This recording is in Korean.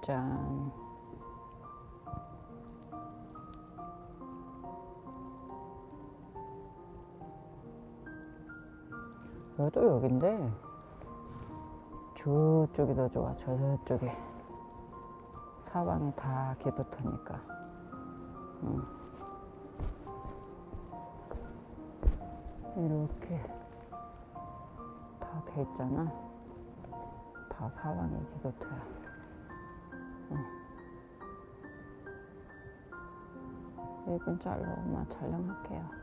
짠. 여기도 여긴데 저쪽이 더 좋아 저쪽에 사방이 다 기도터니까 응. 이렇게 다 돼 있잖아 다 사방이 기도터야 1분 잘로 엄마 촬영할게요